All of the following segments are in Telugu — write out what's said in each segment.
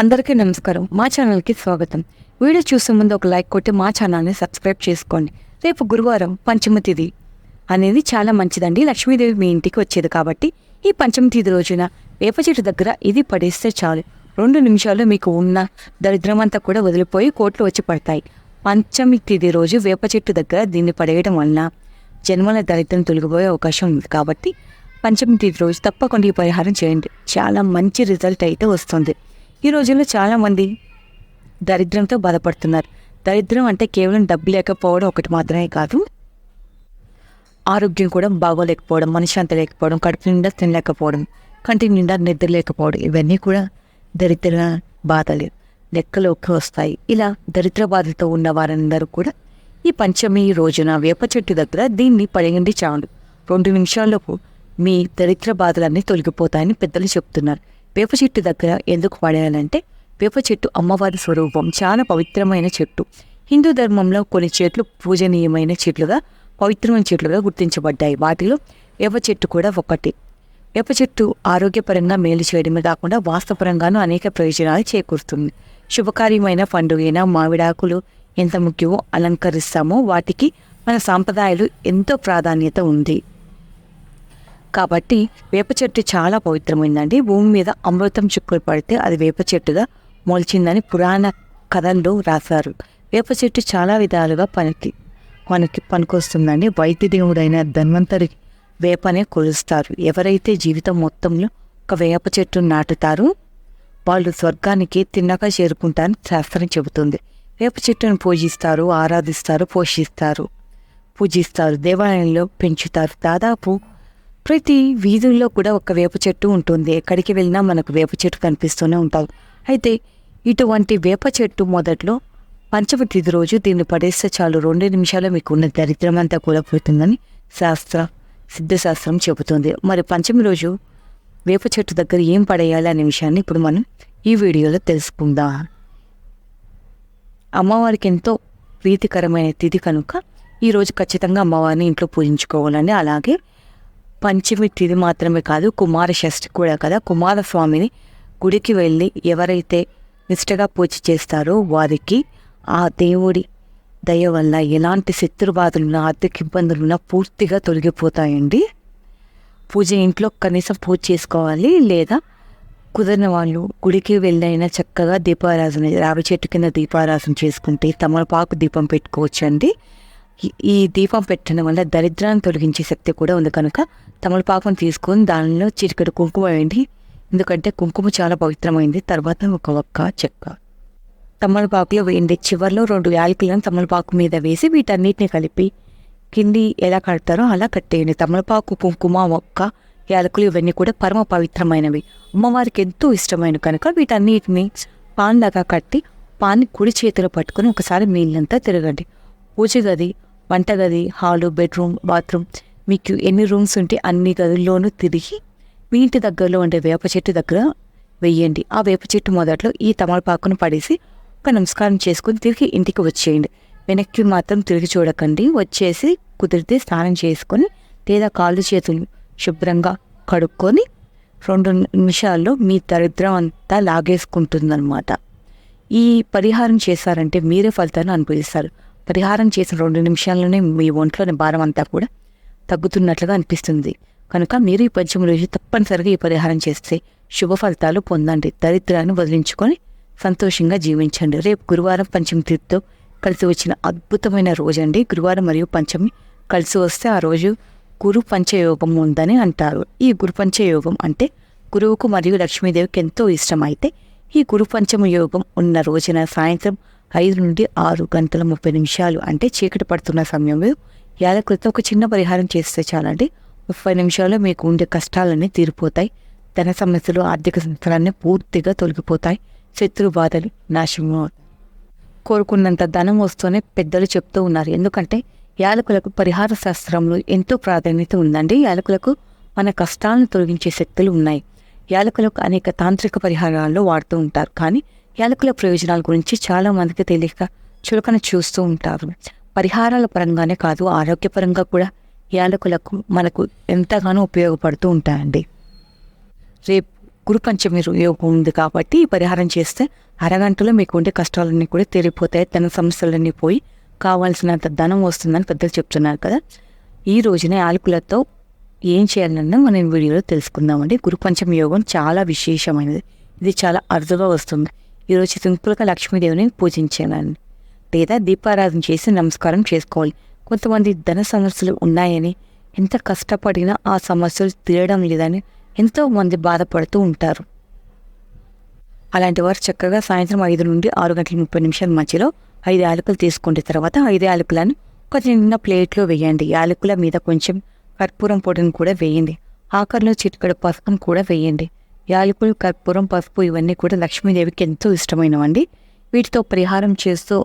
అందరికీ నమస్కారం. మా ఛానల్కి స్వాగతం. వీడియో చూసే ముందు ఒక లైక్ కొట్టి మా ఛానల్ని సబ్స్క్రైబ్ చేసుకోండి. రేపు గురువారం పంచమ తిథి అనేది చాలా మంచిదండి. లక్ష్మీదేవి మీ ఇంటికి వచ్చేది కాబట్టి ఈ పంచమ తిథి రోజున వేప చెట్టు దగ్గర ఇది పడేస్తే చాలు. రెండు నిమిషాల్లో మీకు ఉన్న దరిద్రం అంతా కూడా వదిలిపోయి కోట్లు వచ్చి పడతాయి. పంచమి తిథి రోజు వేప చెట్టు దగ్గర దీన్ని పడేయడం వలన జన్మల దరిద్రం తొలగిపోయే అవకాశం ఉంది కాబట్టి పంచమి తిథి రోజు తప్పకుండా ఈ పరిహారం చేయండి. చాలా మంచి రిజల్ట్ అయితే వస్తుంది. ఈ రోజుల్లో చాలామంది దరిద్రంతో బాధపడుతున్నారు. దరిద్రం అంటే కేవలం డబ్బు లేకపోవడం ఒకటి మాత్రమే కాదు. ఆరోగ్యం కూడా బాగోలేకపోవడం మనశ్శాంతి లేకపోవడం కడుపు నిండా తినలేకపోవడం కంటి నిండా నిద్ర లేకపోవడం ఇవన్నీ కూడా దరిద్ర బాధలు. లెక్కలోకి వస్తాయి. ఇలా దరిద్ర బాధతో ఉన్న వారందరూ కూడా ఈ పంచమి రోజున వేప చెట్టు దగ్గర దీన్ని పడగండి చాలు. రెండు నిమిషాల్లోపు మీ దరిద్ర బాధలన్నీ తొలగిపోతాయని పెద్దలు చెప్తున్నారు. వేప చెట్టు దగ్గర ఎందుకు పడేయాలంటే వేప చెట్టు అమ్మవారి స్వరూపం చాలా పవిత్రమైన చెట్టు. హిందూ ధర్మంలో కొన్ని చెట్లు పూజనీయమైన చెట్లుగా పవిత్రమైన చెట్లుగా గుర్తించబడ్డాయి. వాటిలో వేప చెట్టు కూడా ఒకటి. వేప చెట్టు ఆరోగ్యపరంగా మేలు చేయడమే కాకుండా వాస్తవపరంగానూ అనేక ప్రయోజనాలు చేకూరుతుంది. శుభకార్యమైన పండుగైన మామిడాకులు ఎంత ముఖ్యమో అలంకరిస్తామో వాటికి మన సాంప్రదాయాలు ఎంతో ప్రాధాన్యత ఉంది. కాబట్టి వేప చెట్టు చాలా పవిత్రమైందండి. భూమి మీద అమృతం చుక్కలు పడితే అది వేప చెట్టుగా మొలిచిందని పురాణ కథల్లో రాశారు. వేప చెట్టు చాలా విధాలుగా పనికి మనకి పనికొస్తుందండి. వైద్య దేవుడైన ధన్వంతరి వేపనే కొలుస్తారు. ఎవరైతే జీవితం మొత్తంలో ఒక వేప చెట్టును నాటుతారో వాళ్ళు స్వర్గానికి తిన్నగా చేరుకుంటారని శాస్త్రం చెబుతుంది. వేప చెట్టును పూజిస్తారు ఆరాధిస్తారు పోషిస్తారు పూజిస్తారు దేవాలయంలో పెంచుతారు. దాదాపు ప్రతి వీధుల్లో కూడా ఒక వేప చెట్టు ఉంటుంది. ఎక్కడికి వెళ్ళినా మనకు వేప చెట్టు కనిపిస్తూనే ఉంటాయి. అయితే ఇటువంటి వేప చెట్టు మొదట్లో పంచమ తిథి రోజు దీన్ని పడేస్తే చాలు. రెండు నిమిషాలు మీకు ఉన్న దరిద్రం అంతా కూలపోతుందని శాస్త్ర సిద్ధశాస్త్రం చెబుతుంది. మరి పంచమి రోజు వేప చెట్టు దగ్గర ఏం పడేయాలి అనే విషయాన్ని ఇప్పుడు మనం ఈ వీడియోలో తెలుసుకుందాం. అమ్మవారికి ఎంతో ప్రీతికరమైన తిథి కనుక ఈరోజు ఖచ్చితంగా అమ్మవారిని ఇంట్లో పూజించుకోవాలని అలాగే పంచమి తిథి మాత్రమే కాదు కుమార షష్ఠి కూడా కదా. కుమారస్వామిని గుడికి వెళ్ళి ఎవరైతే నిష్టగా పూజ చేస్తారో వారికి ఆ దేవుడి దయ వల్ల ఎలాంటి శత్రుబాధలున్నా ఆర్థిక ఇబ్బందులున్నా పూర్తిగా తొలగిపోతాయండి. పూజ ఇంట్లో కనీసం పూజ చేసుకోవాలి లేదా కుదిరిన వాళ్ళు గుడికి వెళ్ళైనా చక్కగా దీపారాధన రావి చెట్టు కింద దీపారాధన చేసుకుంటే తమలపాకు దీపం పెట్టుకోవచ్చు అండి ఈ- దీపం పెట్టడం వల్ల దరిద్రాన్ని తొలగించే శక్తి కూడా ఉంది కనుక తమలపాకును తీసుకొని దానిలో చిటికెడు కుంకుమ వేయండి. ఎందుకంటే కుంకుమ చాలా పవిత్రమైంది. తర్వాత ఒక ఒక్క చెక్క. తమలపాకులో వేయండి. చివర్లో రెండు యాలకులను తమలపాకు మీద వేసి వీటన్నిటిని కలిపి కింది ఎలా కడతారో అలా కట్టేయండి. తమలపాకు కుంకుమ ఒక్క యాలకులు ఇవన్నీ కూడా పరమ పవిత్రమైనవి. అమ్మవారికి ఎంతో ఇష్టమైన కనుక వీటన్నిటిని పాన్ లాగా కట్టి పాన్ని కుడి చేతిలో పట్టుకొని ఒకసారి నీళ్ళంతా తిరగండి. పూజ గది వంటగది హాలు బెడ్రూమ్ బాత్రూమ్. మీకు ఎన్ని రూమ్స్ ఉంటే అన్ని గదుల్లోనూ తిరిగి మీ ఇంటి దగ్గరలో ఉండే వేప చెట్టు దగ్గర వెయ్యండి. ఆ వేప చెట్టు మొదట్లో ఈ తమలపాకును పడేసి ఒక నమస్కారం చేసుకుని తిరిగి ఇంటికి వచ్చేయండి. వెనక్కి మాత్రం తిరిగి చూడకండి. వచ్చేసి కుదిరితే స్నానం చేసుకొని లేదా కాళ్ళు చేతులు శుభ్రంగా కడుక్కొని రెండు నిమిషాల్లో మీ దరిద్రం అంతా లాగేసుకుంటుందన్నమాట. ఈ పరిహారం చేశారంటే మీరే ఫలితాన్ని అనుభవిస్తారు. పరిహారం చేసిన రెండు నిమిషాల్లోనే మీ ఒంట్లోని భారం అంతా కూడా తగ్గుతున్నట్లుగా అనిపిస్తుంది. కనుక మీరు ఈ పంచమ రోజు తప్పనిసరిగా ఈ పరిహారం చేస్తే శుభ ఫలితాలు పొందండి. దరిద్రాన్ని వదిలించుకొని సంతోషంగా జీవించండి. రేపు గురువారం పంచమి తీర్థతో కలిసి వచ్చిన అద్భుతమైన రోజండి. గురువారం మరియు పంచమి కలిసి వస్తే ఆ రోజు గురు పంచయోగం ఉందని అంటారు. ఈ గురు పంచయోగం అంటే గురువుకు మరియు లక్ష్మీదేవికి ఎంతో ఇష్టం. అయితే ఈ గురు పంచమ యోగం ఉన్న రోజున సాయంత్రం ఐదు నుండి ఆరు గంటల ముప్పై నిమిషాలు అంటే చీకటి పడుతున్న సమయంలో యాలకులతో ఒక చిన్న పరిహారం చేస్తే చాలండి. ముప్పై నిమిషాల్లో మీకు ఉండే కష్టాలన్నీ తీరిపోతాయి. ధన సమస్యలు ఆర్థిక సంస్థలన్నీ పూర్తిగా తొలగిపోతాయి. శత్రు బాధలు నాశనం అవుతాయి. కోరుకున్నంత ధనం వస్తూనే పెద్దలు చెప్తూ ఉన్నారు. ఎందుకంటే యాలకులకు పరిహార శాస్త్రంలో ఎంతో ప్రాధాన్యత ఉందండి. యాలకులకు మన కష్టాలను తొలగించే శక్తులు ఉన్నాయి. యాలకులకు అనేక తాంత్రిక పరిహారాల్లో వాడుతూ ఉంటారు. కానీ యాలకుల ప్రయోజనాల గురించి చాలామందికి తెలియక చులకన చూస్తూ ఉంటారు. పరిహారాల పరంగానే కాదు ఆరోగ్యపరంగా కూడా యాలకులకు మనకు ఎంతగానో ఉపయోగపడుతూ ఉంటాయండి. రేపు గురు పంచమి యోగం ఉంది కాబట్టి ఈ పరిహారం చేస్తే అరగంటలో మీకు ఉండే కష్టాలన్నీ కూడా తీరిపోతాయి ధన సమస్యలన్నీ పోయి కావాల్సినంత ధనం వస్తుందని పెద్దలు చెప్తున్నారు కదా. ఈ రోజున యాలకులతో ఏం చేయాలన్నా మనం ఈ వీడియోలో తెలుసుకుందామండి. గురు పంచమి యోగం చాలా విశేషమైనది. ఇది చాలా అరుదుగా వస్తుంది. ఈరోజు సింపుల్గా లక్ష్మీదేవిని పూజించేవాడిని లేదా దీపారాధన చేసి నమస్కారం చేసుకోవాలి. కొంతమంది ధన సమస్యలు ఉన్నాయని ఎంత కష్టపడినా ఆ సమస్యలు తీరడం లేదని ఎంతోమంది బాధపడుతూ ఉంటారు. అలాంటి వారు చక్కగా సాయంత్రం ఐదు నుండి ఆరు గంటల ముప్పై నిమిషాల మధ్యలో ఐదు యాలకులు తీసుకుంటే తర్వాత ఐదు యాలకులను ఒక చిన్న ప్లేట్లో వేయండి. యాలకుల మీద కొంచెం కర్పూరం పొడిని కూడా వేయండి. ఆఖరిలో చిటికడ పసుపును కూడా వేయండి. యాలకులు కర్పూరం పసుపు ఇవన్నీ కూడా లక్ష్మీదేవికి ఎంతో ఇష్టమైనవండి. వీటితో పరిహారం చేస్తూ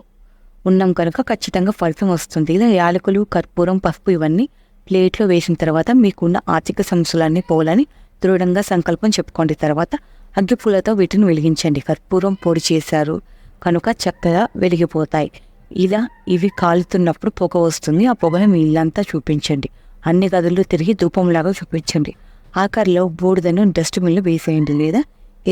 ఉన్నాం కనుక ఖచ్చితంగా ఫలితం వస్తుంది. ఇలా యాలకులు కర్పూరం పసుపు ఇవన్నీ ప్లేట్లో వేసిన తర్వాత మీకున్న ఆర్థిక సమస్యలన్నీ పోలని దృఢంగా సంకల్పం చెప్పుకోండి. తర్వాత అగ్గిపూలతో వీటిని వెలిగించండి. కర్పూరం పొడి చేశారు కనుక చక్కగా వెలిగిపోతాయి. ఇలా ఇవి కాలుతున్నప్పుడు పొగ వస్తుంది. ఆ పొగను మీ ఇల్లంతా చూపించండి. అన్ని గదుల్లో తిరిగి ధూపంలాగా చూపించండి. ఆఖరిలో బూడిదను డస్ట్బిన్లో వేసేయండి లేదా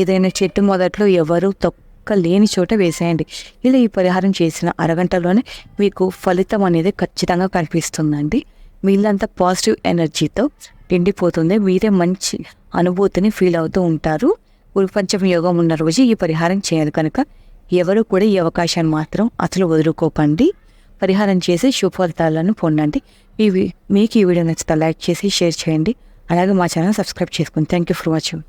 ఏదైనా చెట్టు మొదట్లో ఎవరు తొక్క లేని చోట వేసేయండి. ఇలా ఈ పరిహారం చేసిన అరగంటలోనే మీకు ఫలితం అనేది ఖచ్చితంగా కనిపిస్తుందండి. వీళ్ళంతా పాజిటివ్ ఎనర్జీతో నిండిపోతుంది మీరే మంచి అనుభూతిని ఫీల్ అవుతూ ఉంటారు. గురుపంచమి యోగం ఉన్న రోజు ఈ పరిహారం చేయాలి కనుక ఎవరు కూడా ఈ అవకాశాన్ని మాత్రం అసలు వదులుకోకండి. పరిహారం చేసి శుభఫలితాలను పొందండి. ఇవి మీకు ఈ వీడియో నచ్చితే లైక్ చేసి షేర్ చేయండి. అలాగే మా ఛానల్ సబ్స్క్రైబ్ చేసుకోండి. Thank you for watching